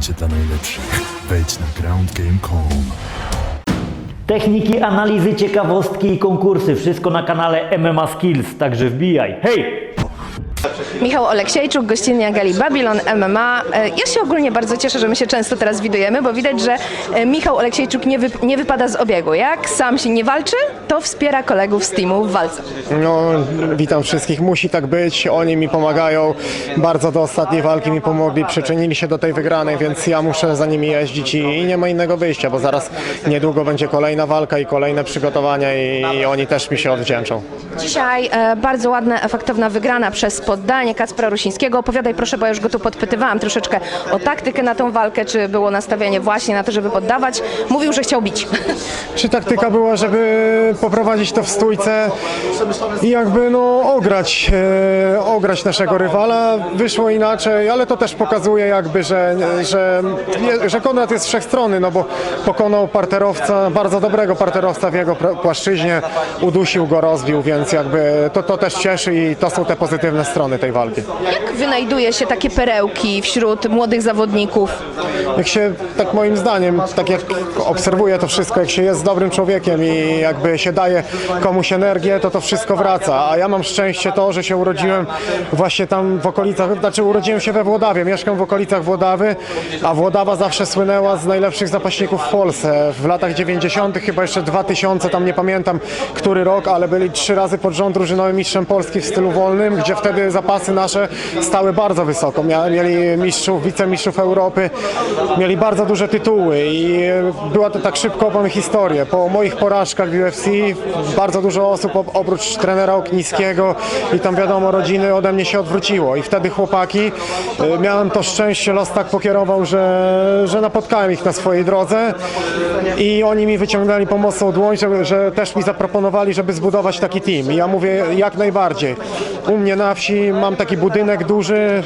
Będzie dla najlepszych. Wejdź na groundgame.com. Techniki, analizy, ciekawostki i konkursy. Wszystko na kanale MMA Skills, także wbijaj. Hej! Michał Oleksiejczuk, gościnnie Gali Babylon MMA. E, Ja się ogólnie bardzo cieszę, że my się często teraz widujemy, bo widać, że e, Michał Oleksiejczuk nie, wy, nie wypada z obiegu. Jak sam się nie walczy, to wspiera kolegów z teamu w walce. No, witam wszystkich. Musi tak być. Oni mi pomagają. Bardzo do ostatniej walki mi pomogli, przyczynili się do tej wygranej, więc ja muszę za nimi jeździć i, i nie ma innego wyjścia, bo zaraz niedługo będzie kolejna walka i kolejne przygotowania i, i oni też mi się odwdzięczą. Dzisiaj e, bardzo ładna, efektowna wygrana przez poddanie Kacpra Rusińskiego. Opowiadaj proszę, bo ja już go tu podpytywałam troszeczkę o taktykę na tą walkę, czy było nastawienie właśnie na to, żeby poddawać. Mówił, że chciał bić. Czy taktyka była, żeby poprowadzić to w stójce i jakby no ograć, e, ograć naszego rywala? Wyszło inaczej, ale to też pokazuje jakby, że, że, że Konrad jest wszechstronny, no bo pokonał parterowca, bardzo dobrego parterowca w jego płaszczyźnie, udusił go, rozbił, więc jakby to, to też cieszy i to są te pozytywne strony tej walki. Jak wynajduje się takie perełki wśród młodych zawodników? jak się, tak moim zdaniem, tak jak obserwuję to wszystko, jak się jest dobrym człowiekiem i jakby się daje komuś energię, to to wszystko wraca. A ja mam szczęście to, że się urodziłem właśnie tam w okolicach, znaczy urodziłem się we Włodawie, mieszkam w okolicach Włodawy, a Włodawa zawsze słynęła z najlepszych zapaśników w Polsce. W latach 90., chyba jeszcze 2000, tam nie pamiętam który rok, ale byli trzy razy pod rząd drużynowym mistrzem Polski w stylu wolnym, gdzie wtedy zapasy nasze stały bardzo wysoko. Mieli mistrzów, wicemistrzów Europy, mieli bardzo duże tytuły i była to tak szybko opowiem historię. Po moich porażkach w UFC bardzo dużo osób op- oprócz trenera Oknińskiego i tam wiadomo rodziny ode mnie się odwróciło i wtedy chłopaki, y, miałem to szczęście, los tak pokierował, że, że napotkałem ich na swojej drodze i oni mi wyciągnęli pomocną dłoń, żeby, że też mi zaproponowali, żeby zbudować taki team. I ja mówię jak najbardziej. U mnie na wsi mam taki budynek duży,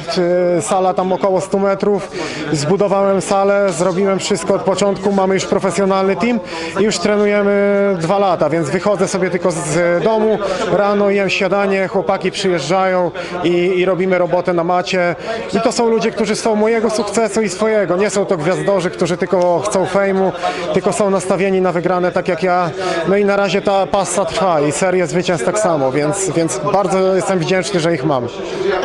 y, sala tam około 100 metrów. Zbudowałem salę, zrobiłem wszystko od początku, mamy już profesjonalny team i już trenujemy dwa lata, więc wychodzę sobie tylko z domu, rano jem śniadanie, chłopaki przyjeżdżają i, i robimy robotę na macie. I to są ludzie, którzy są mojego sukcesu i swojego. Nie są to gwiazdorzy, którzy tylko chcą fejmu, tylko są nastawieni na wygrane tak jak ja. No i na razie ta passa trwa i serię zwycięstw tak samo, więc, więc bardzo jestem wdzięczny, że ich mam.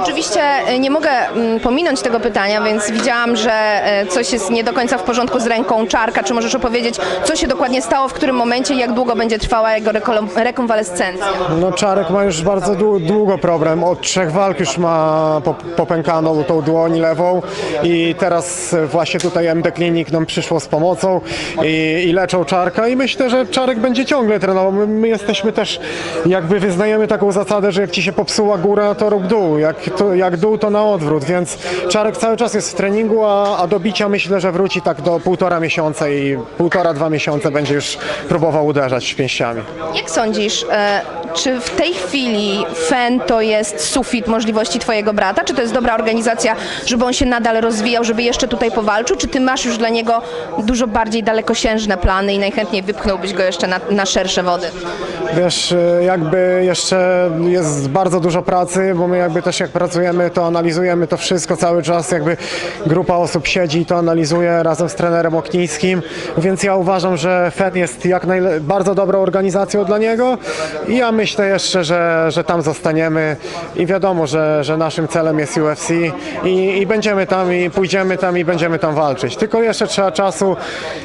Oczywiście e, nie mogę mm, pominąć tego pytania, więc widziałam, że e, coś jest nie do końca w porządku z ręką czarka. Czy możesz opowiedzieć, co się dokładnie stało, w którym momencie i jak długo będzie trwała jego rekonwalescencja? No Czarek ma już bardzo dłu- długo problem. Od trzech walk już ma po- popękaną tą dłoń lewą i teraz właśnie tutaj MD Clinic nam przyszło z pomocą i, i leczą Czarka i myślę, że Czarek będzie ciągle trenował. My, my jesteśmy też, jakby wyznajemy taką zasadę, że jak ci się popsuła góra, to rób dół. Jak, to, jak dół, to na odwrót, więc Czarek cały czas jest w treningu, a, a do bicia myślę, że wróci tak do półtora miesiąca i półtora, dwa miesiące będzie już próbował uderzać pięściami. Jak sądzisz, e, czy w tej chwili FEN to jest sufit możliwości twojego brata? Czy to jest dobra organizacja, żeby on się nadal rozwijał, żeby jeszcze tutaj powalczył? Czy ty masz już dla niego dużo bardziej dalekosiężne plany i najchętniej wypchnąłbyś go jeszcze na, na szersze wody? Wiesz, y, jakby jeszcze jest bardzo dużo pracy, bo my jakby też jak pracujemy, to analizujemy to wszystko cały czas, jakby grupa osób siedzi i to analizuje razem z trenerem Oknińskim, więc ja uważam, że FED jest jak bardzo dobrą organizacją dla niego i ja myślę jeszcze, że, że tam zostaniemy i wiadomo, że, że naszym celem jest UFC i, i będziemy tam i pójdziemy tam i będziemy tam walczyć. Tylko jeszcze trzeba czasu.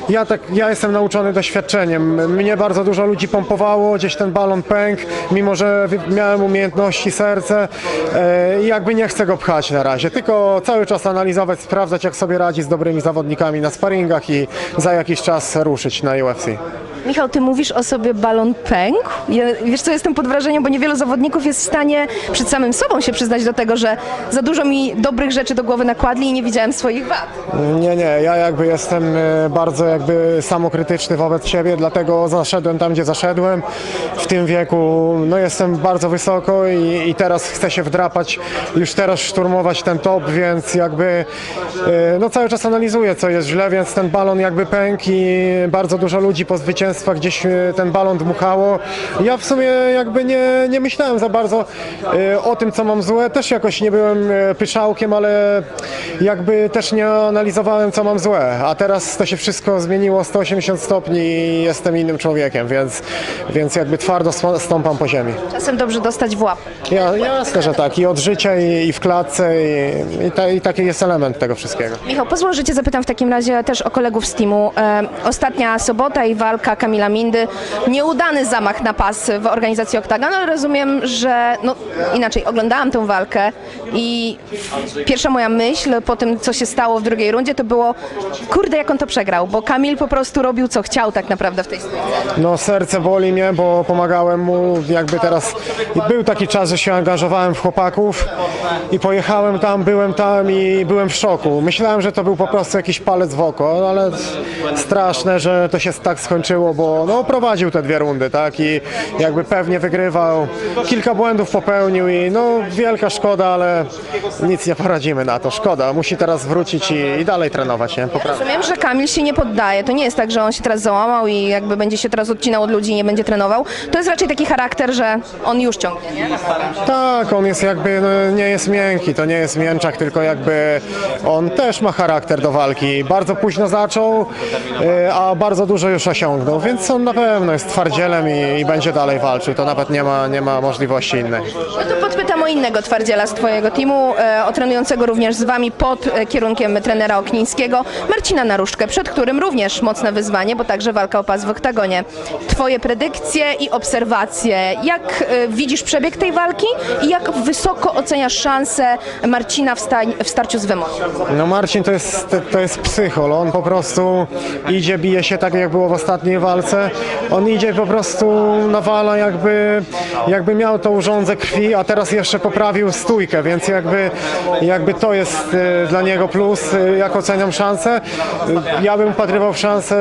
Ja, tak, ja jestem nauczony doświadczeniem. Mnie bardzo dużo ludzi pompowało, gdzieś ten balon pękł, mimo że miałem umiejętności, serce e, i jakby nie chcę go pchać na razie, tylko cały czas analizować, sprawdzać jak sobie radzi z dobrymi zawodnikami na sparingach i za jakiś czas ruszyć na UFC. Michał, ty mówisz o sobie balon pękł. Ja, wiesz co, jestem pod wrażeniem, bo niewielu zawodników jest w stanie przed samym sobą się przyznać do tego, że za dużo mi dobrych rzeczy do głowy nakładli i nie widziałem swoich wad. Nie, nie, ja jakby jestem e, bardzo jakby samokrytyczny wobec siebie, dlatego zaszedłem tam, gdzie zaszedłem. W tym wieku no jestem bardzo wysoko i, i teraz chcę się wdrapać, już teraz szturmować ten top, więc jakby e, no cały czas analizuję, co jest źle, więc ten balon jakby pękł i bardzo dużo ludzi po zwycięstwach gdzieś e, ten balon dmuchało. Ja w sumie jakby nie, nie myślałem za bardzo e, o tym, co mam złe. Też jakoś nie byłem pyszałkiem, ale jakby też nie analizowałem, co mam złe. A teraz to się wszystko zmieniło 180 stopni i jestem innym człowiekiem, więc, więc jakby twardo stąpam po ziemi. Czasem dobrze dostać w łap. Ja, jasne, że tak. I od życia, i, i w klatce, i, i, ta, i taki jest element tego wszystkiego. Michał, pozwól, że Cię zapytam w takim razie też o kolegów z teamu. E, ostatnia sobota i walka Kamila Mindy. Nieudany zamach na pas w organizacji Octagon, ale rozumiem, że no inaczej, oglądałam tę walkę i pierwsza moja myśl po tym, co się stało w drugiej rundzie, to było kurde, jak on to przegrał, bo Kamil po prostu robił, co chciał tak naprawdę w tej sytuacji. No serce boli mnie, bo pomagałem mu jakby teraz. Był taki czas, że się angażowałem w chłopaków i pojechałem tam, byłem tam i byłem w szoku. Myślałem, że to był po prostu jakiś palec w oko, no ale straszne, że to się tak skończyło, bo no prowadził te dwie rundy, tak i jakby pewnie wygrywał. Kilka błędów popełnił i no wielka szkoda, ale nic nie poradzimy na to. Szkoda, musi teraz wrócić i, i dalej trenować, nie? Poprawić. Rozumiem, że Kamil się nie poddaje. To nie jest tak, że on się teraz załamał i jakby będzie się teraz odcinał od ludzi i nie będzie trenował. To jest raczej taki charakter, że on już ciągnie, nie? Tak, on jest jakby, no, nie jest miękki, to nie jest mięczak, tylko jakby on też ma charakter do walki. Bardzo późno zaczął, y, a bardzo dużo już osiągnął, więc on na pewno jest twardzielem i, i będzie dalej walczył. To nawet nie ma, nie ma możliwości innej. No to podpytam o innego twardziela z Twojego teamu, e, o trenującego również z Wami pod e, kierunkiem trenera Oknińskiego, Marcina Naruszkę, przed którym również mocne wyzwanie, bo także walka o pas w oktagonie. Twoje predykcje i obserwacje. Jak e, widzisz przebieg tej walki i jak wysoko oceniasz szanse Marcina w, w starciu z Wymą? No Marcin to jest, to jest psychol, on po prostu idzie, bije się tak jak było w ostatniej walce, on idzie po prostu nawala jakby, jakby miał tą urządzę krwi, a teraz jeszcze poprawił stójkę, więc jakby, jakby to jest e, dla niego plus, e, jak oceniam szansę. Ja bym upatrywał szansę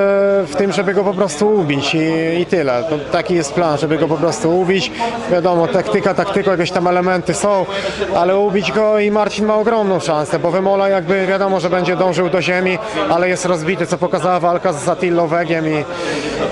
w tym, żeby go po prostu ubić i, i tyle. To taki jest plan, żeby go po prostu ubić. Wiadomo, taktyka, taktyka, jakieś tam elementy są, ale ubić go i Marcin ma ogromną szansę, bo Wymola jakby wiadomo, że będzie dążył do ziemi, ale jest rozbity, co pokazała walka z Attillą Wegiem i,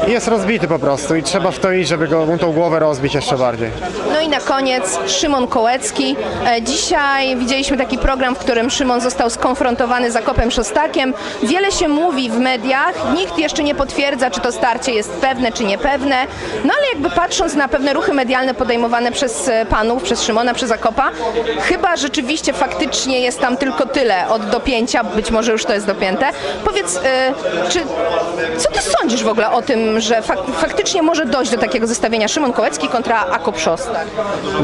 i jest rozbity po prostu i trzeba w to iść, żeby go mu tą głowę rozbić jeszcze bardziej. No i na koniec Szymon Kołecki. E, Dzisiaj widzieliśmy taki program, w którym Szymon został skonfrontowany z Akopem Szostakiem. Wiele się mówi w mediach, nikt jeszcze nie potwierdza, czy to starcie jest pewne, czy niepewne. No ale jakby patrząc na pewne ruchy medialne podejmowane przez e, panów, przez Szymona, przez Akopa, chyba rzeczywiście faktycznie jest tam tylko tyle od dopięcia, być może już to jest dopięte. Powiedz, e, czy, co ty sądzisz w ogóle o tym, że fak faktycznie może dojść do takiego zestawienia Szymon Kołecki kontra Akop Szostak?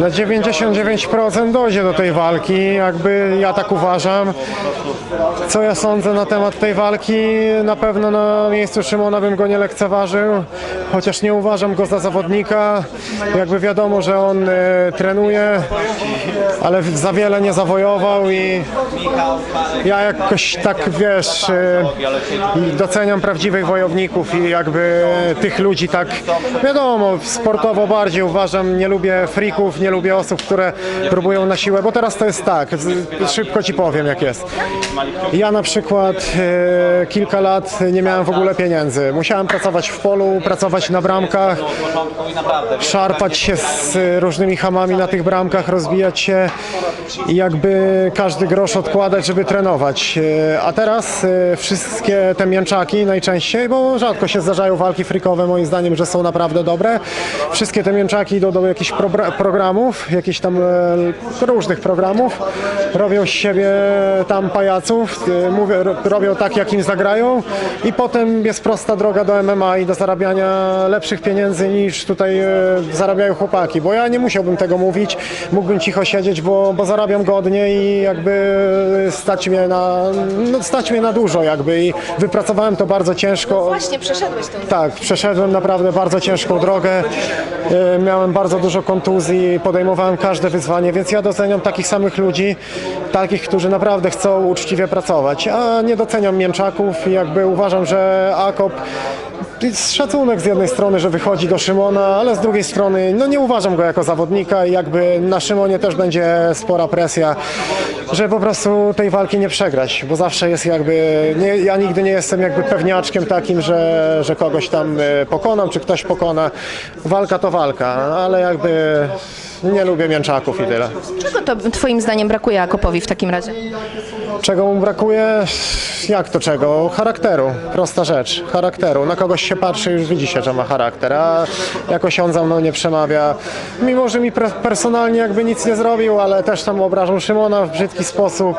Na 99% dojdzie do tej walki, jakby ja tak uważam. Co ja sądzę na temat tej walki? Na pewno na miejscu Szymona bym go nie lekceważył, chociaż nie uważam go za zawodnika. Jakby wiadomo, że on e, trenuje, ale za wiele nie zawojował i ja jakoś tak wiesz, e, doceniam prawdziwych wojowników i jakby tych ludzi tak, wiadomo, sportowo bardziej uważam, nie lubię frików, nie lubię osób, które próbują na siłę, bo teraz to jest tak, szybko ci powiem jak jest. Ja na przykład e, kilka lat nie miałem w ogóle pieniędzy. Musiałem pracować w polu, pracować na bramkach, szarpać się z różnymi hamami na tych bramkach, rozbijać się i jakby każdy grosz odkładać, żeby trenować. E, A teraz e, wszystkie te mięczaki najczęściej, bo rzadko się zdarzają walki frikowe, moim zdaniem, że są naprawdę dobre. Wszystkie te mięczaki idą do jakichś programów, jakichś tam e, różnych programów, robią z siebie tam pajaców, e, ro- robią tak, jak im zagrają i potem jest prosta droga do MMA i do zarabiania lepszych pieniędzy niż tutaj e, zarabiają chłopaki, bo ja nie musiałbym tego mówić, mógłbym cicho siedzieć, bo, bo zarabiam godnie i jakby stać mnie na, no, stać mnie na dużo jakby i wypracowałem to bardzo ciężko. Właśnie przeszedłeś tę Tak, przeszedłem naprawdę bardzo ciężką drogę. E, Miałem bardzo dużo kontuzji, podejmowałem każde wyzwanie, więc ja doceniam takich samych ludzi, takich, którzy naprawdę chcą uczciwie pracować, a nie doceniam mięczaków jakby uważam, że Akop szacunek z jednej strony, że wychodzi do Szymona, ale z drugiej strony no nie uważam go jako zawodnika i jakby na Szymonie też będzie spora presja, że po prostu tej walki nie przegrać, bo zawsze jest jakby, nie, ja nigdy nie jestem jakby pewniaczkiem takim, że, że kogoś tam e, pokonam, czy ktoś pokona. Walka to walka, ale jakby nie lubię mięczaków i tyle. Czego to twoim zdaniem brakuje Akopowi w takim razie? Czego mu brakuje? Jak to czego? Charakteru. Prosta rzecz. Charakteru. Na kogoś się patrzy już widzi się, że ma charakter, a jakoś on za mną nie przemawia. Mimo, że mi personalnie jakby nic nie zrobił, ale też tam obrażał Szymona w brzydki sposób.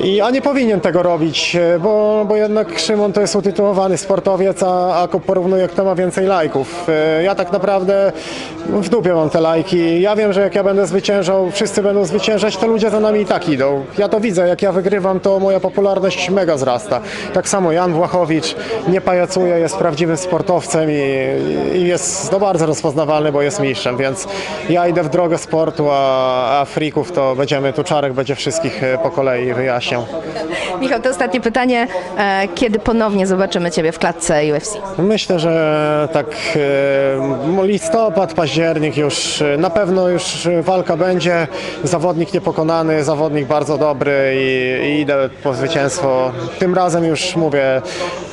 I, a nie powinien tego robić, bo, bo jednak Szymon to jest utytułowany sportowiec, a, a porównuje kto ma więcej lajków. E, Ja tak naprawdę w dupie mam te lajki. Ja wiem, że jak ja będę zwyciężał, wszyscy będą zwyciężać, to ludzie za nami i tak idą. Ja to widzę, jak ja wygrywam, to moja popularność mega wzrasta. Tak samo Jan Włachowicz nie pajacuje, jest prawdziwym sportowcem i, i jest no, bardzo rozpoznawalny, bo jest mistrzem, więc ja idę w drogę sportu, a, a frików to będziemy, tu Czarek będzie wszystkich e, po kolei wyjaśniał. Michał, to ostatnie pytanie. E, Kiedy ponownie zobaczymy Ciebie w klatce UFC? Myślę, że tak e, listopad, październik już na pewno już walka będzie. Zawodnik niepokonany, zawodnik bardzo dobry i, i idę po zwycięstwo. Tym razem już mówię,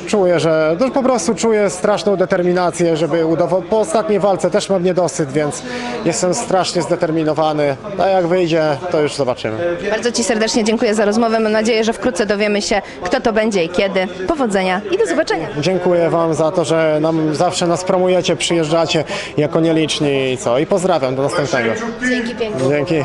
czuję, że no, po prostu czuję straszną determinację, żeby udowodnić. Po ostatniej walce też mam niedosyt, więc jestem strasznie zdeterminowany. A jak wyjdzie, to już zobaczymy. Bardzo Ci serdecznie dziękuję za rozmowę. Mam nadzieję, że wkrótce dowiemy się, kto to będzie i kiedy. Powodzenia i do zobaczenia. Dziękuję Wam za to, że nam zawsze nas promujecie, przyjeżdżacie jako nieliczni i co. I pozdrawiam, do następnego. Dzięki pięknie. Dzięki.